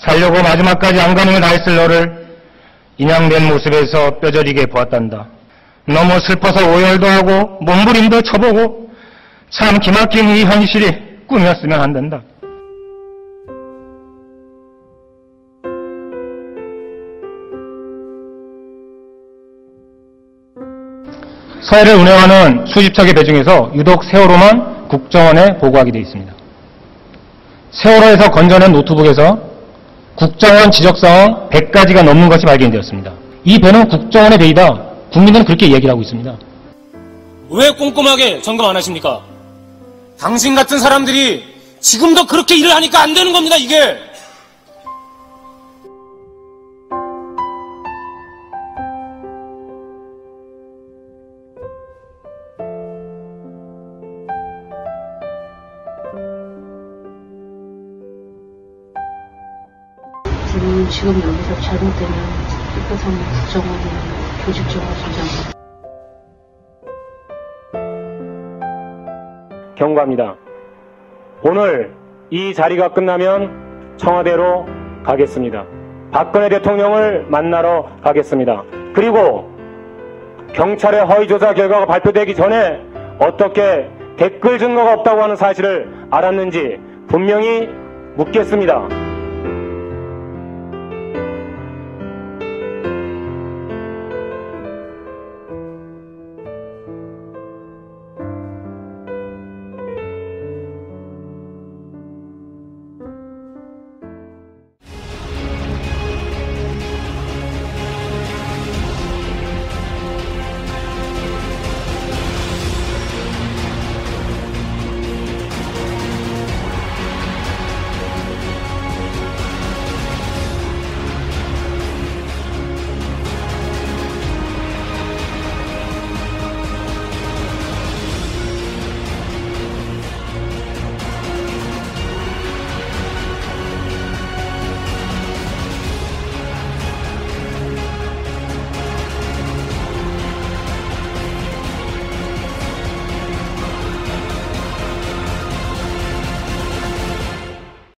살려고 마지막까지 안간힘을 다했을 너를 인양된 모습에서 뼈저리게 보았단다. 너무 슬퍼서 오열도 하고 몸부림도 쳐보고 참 기막힌 이 현실이 꿈이었으면 안 된다. 서해를 운행하는 수십 척의 배 중에서 유독 세월호만 국정원에 보고하게 되어 있습니다. 세월호에서 건져낸 노트북에서 국정원 지적사항 100가지가 넘는 것이 발견되었습니다. 이 배는 국정원의 배이다. 국민들은 그렇게 얘기를 하고 있습니다. 왜 꼼꼼하게 점검 안 하십니까? 당신 같은 사람들이 지금도 그렇게 일을 하니까 안 되는 겁니다, 이게! 저는 지금 여기서 잘못되면 이것은 국정원이나 조장합니다. 경고합니다. 오늘 이 자리가 끝나면 청와대로 가겠습니다. 박근혜 대통령을 만나러 가겠습니다. 그리고 경찰의 허위조사 결과가 발표되기 전에 어떻게 댓글 증거가 없다고 하는 사실을 알았는지 분명히 묻겠습니다.